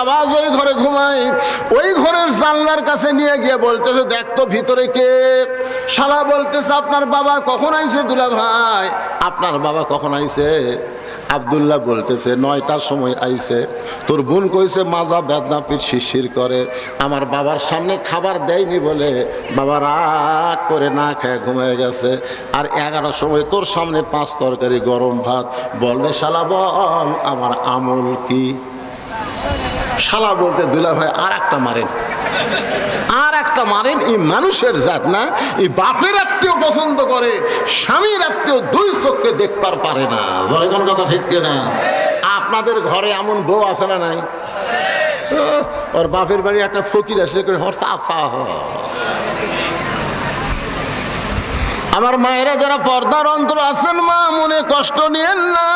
আওয়াজ ওই ঘরে ঘুমাই। ওই ঘরের জানলার কাছে নিয়ে গিয়ে বলতেছে, দেখ তো ভিতরে কে? শালা বলতেছে, আপনার বাবা কখন আইছে দুলা ভাই? আপনার বাবা কখন আইছে? আবদুল্লাহ বলতেছে, নয়টার সময় আইছে। তোর বোন কইছে, মাজা বেদনা পিঠ শিরশির করে। আমার বাবার সামনে খাবার দেয়নি বলে বাবা রাগ করে না খেয়ে ঘুমিয়ে গেছে। আর এগারোর সময় তোর সামনে পাঁচ তরকারি, গরম ভাত। বললে, শালা বল, আমার আমল কি? শালা বলতে দুলা ভাই আর একটা মারেন। আর একটা মারেন, এই মানুষের জাত না, এই বাপের আত্মীয় পছন্দ করে, স্বামীর আত্মীয় দুই চোখকে দেখবার পারে না। ধরে কোন কথা ঠিক না আপনাদের ঘরে এমন বউ আছে না নাই? ওর বাপের বাড়ি একটা ফকির আসলে কই হর চা চা হ। আমার মায়েরা যারা পর্দার অন্তর আছেন মা, মনে কষ্ট নিয়েন না।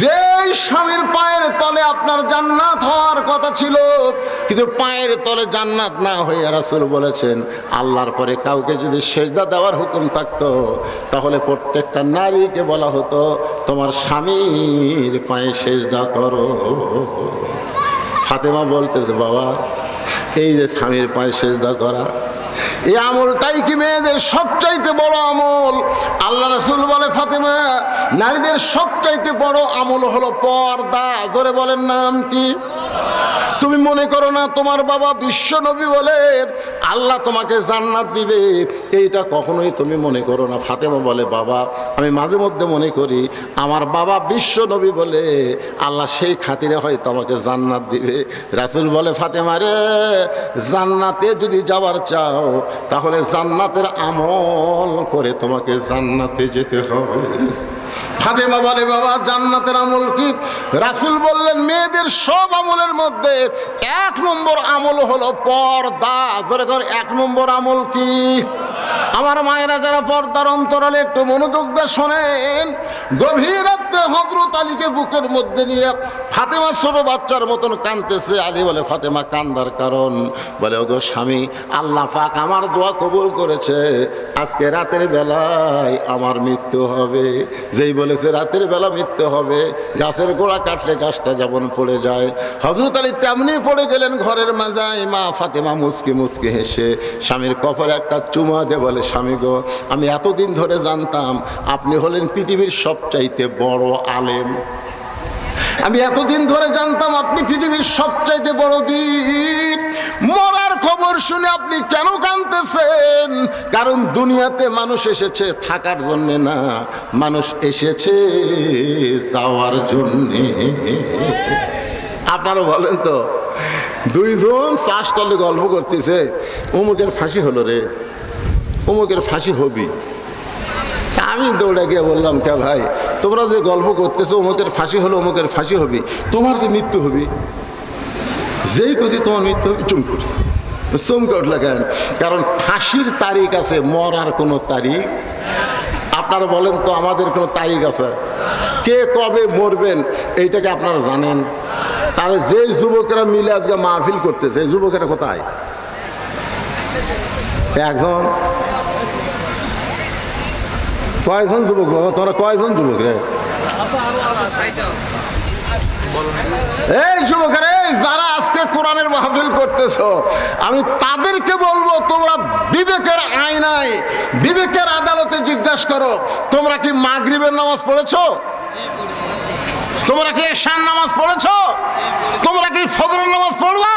যে স্বামীর পায়ের তলে আপনার জান্নাত হওয়ার কথা ছিল, কিন্তু পায়ের তলে জান্নাত না হয়ে রাসুল বলেছেন, আল্লাহর পরে কাউকে যদি সেজদা দেওয়ার হুকুম থাকতো, তাহলে প্রত্যেকটা নারীকে বলা হতো, তোমার স্বামীর পায়ে সেজদা করো। ফাতেমা বলতেছে, বাবা, এই যে স্বামীর পায়ে সেজদা করা এই আমলটাই কি মেয়েদের সবচাইতে বড় আমল? আল্লাহ রসুল বলে, ফাতেমা, নারীদের সবচাইতে বড় আমল হলো পর্দা। ধরে বলেন নাম কি? তুমি মনে করো না তোমার বাবা বিশ্ব নবী বলে আল্লাহ তোমাকে জান্নাত দিবে? এইটা কখনোই তুমি মনে করো না। ফাতেমা বলে, বাবা, আমি মাঝে মধ্যে মনে করি আমার বাবা বিশ্ব নবী বলে আল্লাহ সেই খাতিরে হয়তো আমাকে জান্নাত দিবে। রাসুল বলে, ফাতেমা রে, জান্নাতে যদি যাওয়ার চাও, তাহলে জান্নাতের আমল করে তোমাকে জান্নাতে যেতে হবে। ফাতেমা বলে, বাবা, জান্নাতের আমল কি? রাসুল বললেন, মেয়েদের সব আমলের মধ্যে এক নম্বর আমল হলো পর্দা। ধরে এক নম্বর আমল কি? আমার মায়েরা যারা পর্দার অন্তরালে একটু মনোযোগ দিয়ে শোনেন, গভীর রাত্রে হজরত আলীকে বুকের মধ্যে নিয়ে ফাতেমা ছোট বাচ্চার মতন কানতেছে আলী বলে, ফাতেমা, কান্দার কারণ। বলে, ওগো স্বামী, আল্লাহ পাক আমার দোয়া কবুল করেছে। আজকে রাতের বেলায় আমার মৃত্যু হবে। যেই বলেছে, রাতের বেলা মৃত্যু হবে। গাছের গোড়া কাটলে গাছটা যেমন পড়ে যায়। হজরত আলী তেমনি পড়ে গেলেন ঘরের মাজায়। মা ফাতেমা মুসকি মুসকি হেসে, স্বামীর কপালে একটা চুমা দে, বলে স্বামী গো, আমি এতদিন ধরে জানতাম আপনি হলেন পৃথিবীর সবচাইতে বড় আলেম। আমি এতদিন ধরে জানতাম আপনি পৃথিবীর সবচাইতে বড় বীর। মরার খবর শুনে আপনি কেন কানতেছেন কারণ দুনিয়াতে মানুষ এসেছে থাকার জন্য না, মানুষ এসেছে যাওয়ার জন্যে। আপনারা বলেন তো, দুইজন চাষ তলে গল্প করতেছে, অমুকের ফাঁসি হলো রে। অমুকের ফাঁসি হবি। আমি দৌড়ে গিয়ে বললাম, কে ভাই, তোমরা যে গল্প করতেছো অমুকের ফাঁসি হলো অমুকের ফাঁসি হবি। তোমার যে মৃত্যু হবি, যেই কথা তোমার মৃত্যু হবে, চুম করছে। চমকে উঠলে কেন কারণ ফাঁসির তারিখ আছে, মরার কোনো তারিখ। আপনারা বলেন তো, আমাদের কোনো তারিখ আছে। কে কবে মরবেন, এইটাকে আপনারা জানেন। তাহলে যে যুবকেরা মিলে আজকে মাহফিল করতেছে যুবকেরা কোথায়? একজন কয়জন যুবক? বাবা তোমরা কয়জন যুবক রে? এই যুবকের, এই যারা আজকে কোরআনের মাহফিল করতেছো, আমি তাদেরকে বলব, তোমরা বিবেকের আয়নায়, বিবেকের আদালতে জিজ্ঞাসা করো, তোমরা কি মাগরিবের নামাজ পড়েছো? তোমরা কি এশান নামাজ পড়েছো? তোমরা কি ফজরের নামাজ পড়বা?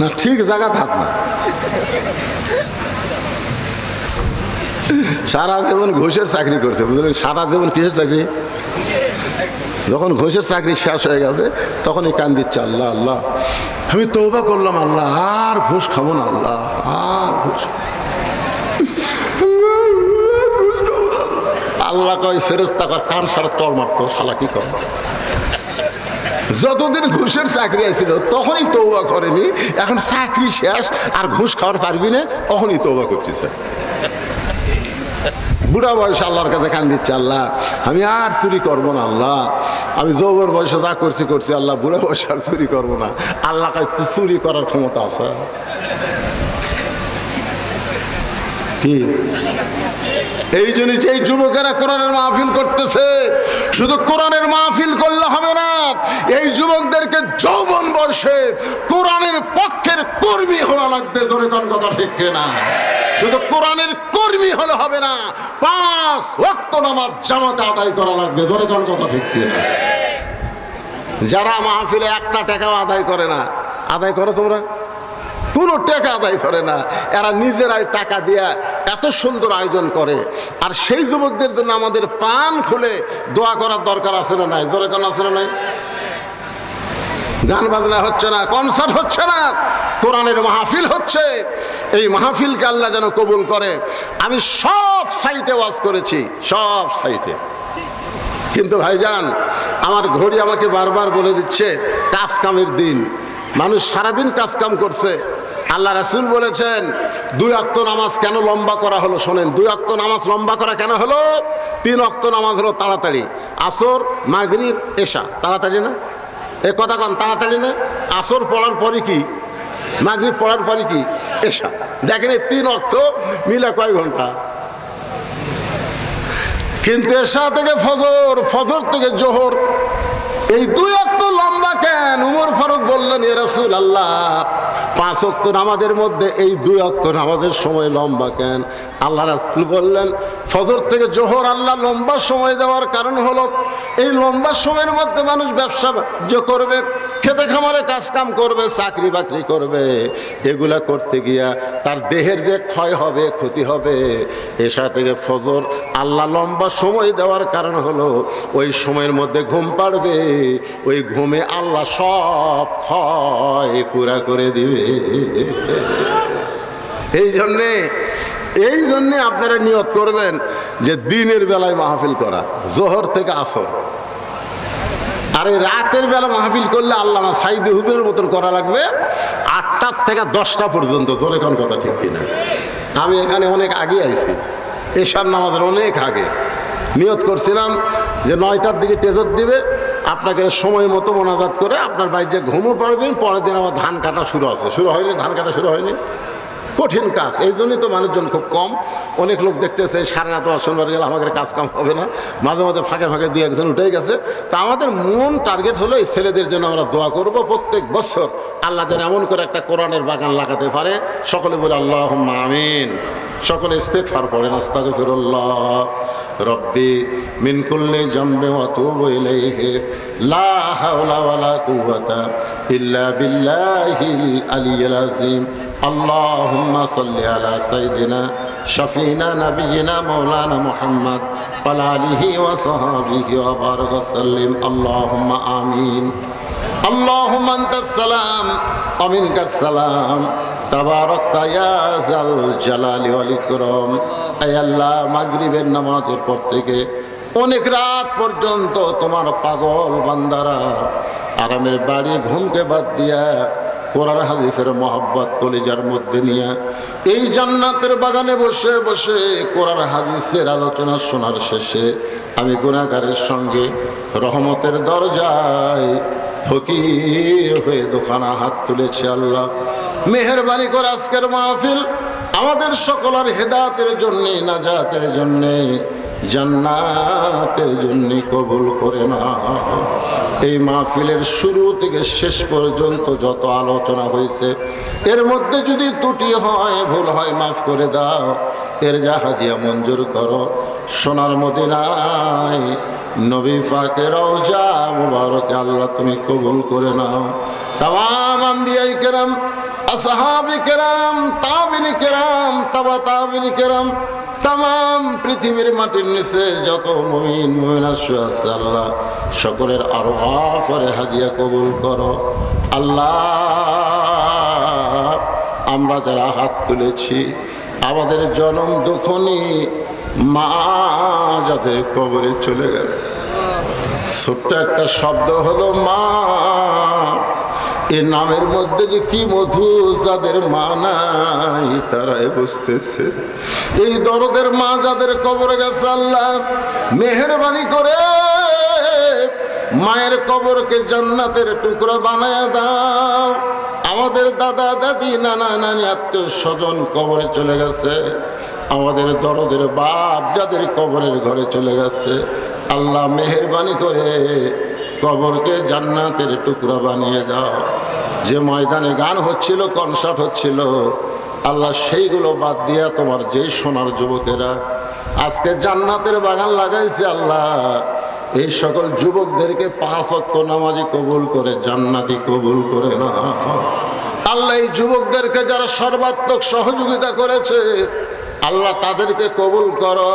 না, ঠিক জায়গা থাক না। সারা জীবন ঘুষের চাকরি করছে, বুঝলেন? সারা জীবন কিসের চাকরি? যখন ঘুষের চাকরি শেষ হয়ে গেছে, তখনই কান দিচ্ছে আল্লাহ আল্লাহ। আমি তৌবা করলাম, আল্লাহ, আর ঘুষ খাব না, আল্লাহ, আর ঘুষ আল্লাহ কয় ফেরেস্তা কান সারা তল মারতো শালা, কি কর? যতদিন ঘুষের চাকরি আছিল, তখনই তৌবা করেনি। এখন চাকরি শেষ, আর ঘুষ খাওয়ার পারবি না, তখনই তৌবা করছি স্যার বুড়া বয়সে আল্লাহর কাছে কান দিচ্ছে, আল্লাহ, আমি আর চুরি করব না, আল্লাহ। আমি যৌবর বয়সে যা করছি করছি, আল্লাহ, বুড়া বয়সে আর চুরি করব না। আল্লাহ চুরি করার ক্ষমতা আছে? কি? এই জন্য যেই যুবকেরা কোরআনের মাহফিল করতেছে। শুধু কোরআনের মাহফিল করলে হবে না, এই যুবকদেরকে যৌবন বর্ষে কোরআনের পক্ষের কর্মী হওয়া লাগবে ধরে কোন কথা ঠিক না শুধু কোরআনের কর্মী হলে হবে না, পাঁচ ওয়াক্ত নামাজ জামাতে আদায় করা লাগবে ধরে কোন কথা ঠিক না যারা মাহফিলে একটা টাকাও আদায় করে না, আদায় করো তোমরা। কোনো টাকা আদায় করে না। এরা নিজেরাই টাকা দিয়া এত সুন্দর আয়োজন করে। আর সেই যুবকদের জন্য আমাদের প্রাণ খুলে দোয়া করার দরকার আছে না নাই? জোরে কোন আছে না নাই? গান বাজনা হচ্ছে না কনসার্ট হচ্ছে না, কোরআনের মাহফিল হচ্ছে। এই মাহফিলকে আল্লাহ যেন কবুল করে। আমি সব সাইটে ওয়াজ করেছি, সব সাইটে। কিন্তু ভাইজান, আমার ঘড়ি আমাকে বারবার বলে দিচ্ছে কাজ কামের দিন। মানুষ সারাদিন কাজ কাম করছে। আল্লাহ রাসুল বলেছেন, দুই অক্ত নামাজ কেন লম্বা করা হলো শোনেন, দুই অক্ত নামাজ লম্বা করা কেন হলো? তিন অক্ত নামাজ হলো তাড়াতাড়ি। আসর, মাগরিব, এশা, তাড়াতাড়ি না? এ কথা কন, তাড়াতাড়ি না? আসর পড়ার পরে কি? মাগরিব পড়ার পরে কি? এশা। দেখেন এই তিন অক্ত মিলে কয় ঘণ্টা? কিন্তু এশা থেকে ফজর ফজর থেকে জোহর। এই দুই অক্ত লম্বা কেন? উমর ফারুক বললেন, এ আল্লাহ পাঁচ অক্ত নামাজের মধ্যে এই দুই অক্ত নামাজের সময় লম্বা কেন? আল্লাহ রাসুল বললেন, ফজর থেকে জোহর আল্লাহ লম্বা সময় দেওয়ার কারণ হলো, এই লম্বা সময়ের মধ্যে মানুষ ব্যবসা বাণিজ্য করবে খেতে খামারে কাজ কাম করবে, চাকরি বাকরি করবে। এগুলা করতে গিয়া তার দেহের যে ক্ষয় হবে, ক্ষতি হবে এসা থেকে ফজর আল্লাহ লম্বা সময় দেওয়ার কারণ হলো, ওই সময়ের মধ্যে ঘুম পাড়বে, ওই ঘুমে আল্লাহ সব ক্ষয় পুরা করে দিবে। এই জন্যে এই জন্যে আপনারা নিয়ত করবেন যে দিনের বেলায় মাহফিল করা, জোহর থেকে আসর। আর এই রাতের বেলা মাহফিল করলে আল্লামা সাইদি হুজুরের মতন করা লাগবে। আটটার থেকে দশটা পর্যন্ত তোর এখন কথা ঠিক কিনা? আমি এখানে অনেক আগে আইছি। এশার নামাজের অনেক আগে। নিয়ত করছিলাম যে নয়টার দিকে তেজত দিবে, আপনাকে সময় মতো মোনাজাত করে আপনার বাড়িতে ঘুমও পারবেন পরের দিন আমার ধান কাটা শুরু আছে। শুরু হয়নি? ধান কাটা শুরু হয়নি? কঠিন কাজ। এই জন্যই তো মানুষজন খুব কম। অনেক লোক দেখতেছে, সাড়ে রাত শনিবার গেলে আমাদের কাজ কাম হবে না। মাঝে মাঝে ফাঁকে ফাঁকে দুই একজন উঠে গেছে। তা আমাদের মন টার্গেট হলো এই ছেলেদের জন্য আমরা দোয়া করব। প্রত্যেক বছর আল্লাহ যেন এমন করে একটা কোরআনের বাগান লাগাতে পারে। সকলে বলে আল্লাহ আমিন। সকলে ইস্তেকফার পড়েন, আস্তাগফিরুল্লাহ। রব্বি মিন কুল্লি জামবে ওয়া তুবু ইলাইহি। লা হাওলা ওয়ালা কুওয়াতা ইল্লা বিল্লাহিল আলিয়্যিল আযীম। اللهم صل على سيدنا شفينا نبينا مولانا محمد وعلى آله وصحبه وبارك وسلم اللهم آمين اللهم أنت السلام ومنك السلام تبارك يا ذا الجلال والإكرام أي الله মাগরিবের নামাজের পর থেকে অনেক রাত পর্যন্ত তোমার পাগল বান্দারা আরামের বাড়ি ঘুমকে বাদ দিয়া কোরআন হাদিসের মহব্বত কলিজার মধ্যে নিয়ে এই জান্নাতের বাগানে বসে বসে কোরআন হাদিসের আলোচনা শোনার শেষে আমি গুণাগারের সঙ্গে রহমতের দরজায় ফকির হয়ে দোকানা হাত তুলেছে, আল্লাহ। মেহরবানি করে আজকের মাহফিল আমাদের সকলের হেদাতের জন্যে, নাজাতের জন্যে। জান্নাতের জন্য কবুল করে না। এই মাহফিলের শুরু থেকে শেষ পর্যন্ত যত আলোচনা হয়েছে, এর মধ্যে যদি ত্রুটি হয়, ভুল হয়, মাফ করে দাও। এর জাহাদিয়া মঞ্জুর করো। সোনার মদিনায় নবী ফাকে রওজা মুবারকে আল্লাহ তুমি কবুল করে নাও। তাম আম্বিয়াই কেরাম, আসহাবি কেরাম তাবিনি কেরাম, তাবা তাবিনি কেরাম তাম পৃথিবীর মাটির নিচে যত মমিন মমিনাস্য আছে আল্লাহ, সকলের আরও আফরে হাদিয়া কবুল করো। আল্লাহ, আমরা যারা হাত তুলেছি, আমাদের জনম দুখনি মা যাদের কবরে চলে গেছে। ছোট্ট একটা শব্দ হলো মা। এ নামের মধ্যে যে কি মধু যাদের মা নাই তারাই বুঝতেছে। এই দরদের মা যাদের কবরে গেছে আল্লাহ, মেহরবানি করে মায়ের কবরকে জান্নাতের টুকরা বানায় দাও। আমাদের দাদা, দাদি, নানা, নানি, আত্মীয় স্বজন কবরে চলে গেছে। আমাদের দরদের বাপ যাদের কবরের ঘরে চলে গেছে, আল্লাহ মেহরবানি করে কবরকে জান্নাতের টুকরা বানিয়ে দাও। যে ময়দানে গান হচ্ছিল কনসার্ট হচ্ছিল, আল্লাহ সেইগুলো বাদ দিয়া তোমার যেই সোনার যুবকেরা আজকে জান্নাতের বাগান লাগাইছে আল্লাহ। এই সকল যুবকদেরকে পাঁচ অক্ষ নামাজি কবুল করে, জান্নাতি কবুল করে না আল্লাহ এই যুবকদেরকে যারা সর্বাত্মক সহযোগিতা করেছে, আল্লাহ তাদেরকে কবুল করো।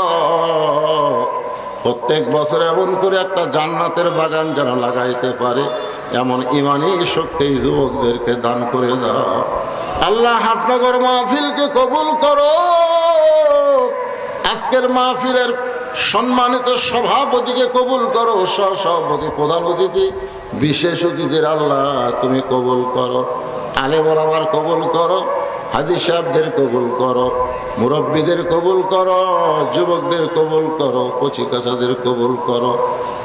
প্রত্যেক বছর এমন করে একটা জান্নাতের বাগান যেন লাগাইতে পারে, এমন ইমানি শক্তি যুবকদেরকে দান করে দাও। আল্লাহ হাটনগর মাহফিলকে কবুল করো। আজকের মাহফিলের সম্মানিত সভাপতিকে কবুল করো সভাপতি প্রধান অতিথি, বিশেষ অতিথির আল্লাহ তুমি কবুল করো। আলেমর আমার কবুল করো হাজি সাহেবদের কবুল করো। মুরব্বীদের কবুল করো, যুবকদের কবুল করো কচিকাচাদের কবুল করো।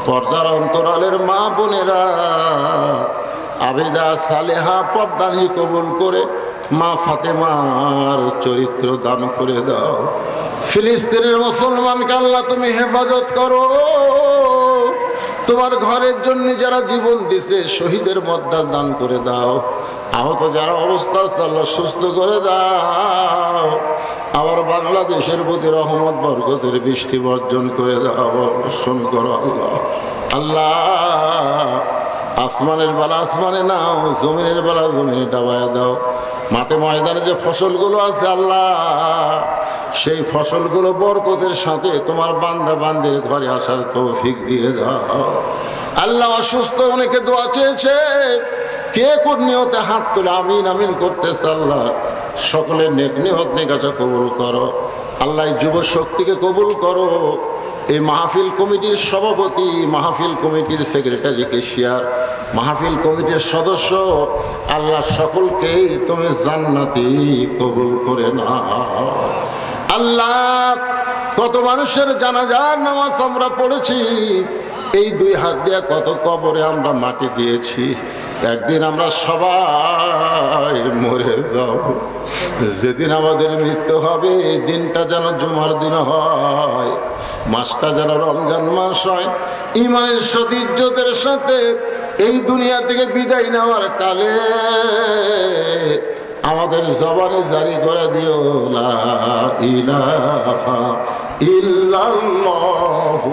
পর্দার অন্তরালের মা বোনেরা, আবেদা সালেহা পদ্মানি কবুল করে মা ফাতেমার চরিত্র দান করে দাও। ফিলিস্তিনের মুসলমানকে আল্লাহ তুমি হেফাজত করো। তোমার ঘরের জন্য যারা জীবন দিছে, শহীদের মদ্দা দান করে দাও। আহত যারা অবস্থা আল্লাহ সুস্থ করে দাও। আবার বাংলাদেশের প্রতি রহমত, বরকতের বৃষ্টি বর্জন করে দাও, বর্ষণ করো আল্লাহ। আল্লাহ, আসমানের বেলা আসমানে নাও, জমিনের বেলা জমিনে ডাবায় দাও। মাঠে ময়দানে যে ফসলগুলো আছে, আল্লাহ, সেই ফসলগুলো বরকতের সাথে তোমার বান্দা বান্দির ঘরে আসার তৌফিক দিয়ে দাও। আল্লাহ অসুস্থ অনেকে দোয়া চেয়েছে কে কোন নিয়তে হাত তুলে আমিন আমিন করতেছে আল্লাহ? সকলের নেক নিহত নেকাছা কবুল করো। আল্লাহ যুব শক্তিকে কবুল করো। এই মাহফিল কমিটির সভাপতি, মাহফিল কমিটির সেক্রেটারি কেশিয়ার মাহফিল কমিটির সদস্য, আল্লাহ সকলকেই তুমি জান্নাতি কবুল করে না আল্লাহ, কত মানুষের জানাজার নামাজ আমরা পড়েছি। এই দুই হাত দিয়ে কত কবরে আমরা মাটি দিয়েছি। একদিন আমরা সবাই মরে যাব। যেদিন আমাদের মৃত্যু হবে দিনটা যেন জুমার দিন হয়। মাসটা যেন রমজান মাস হয়। ইমানের সতীর্যদের সাথে এই দুনিয়া থেকে বিদায় নেওয়ার কালে আমাদের জবানে জারি করে দিও ইলাহা ইল্লাল্লাহু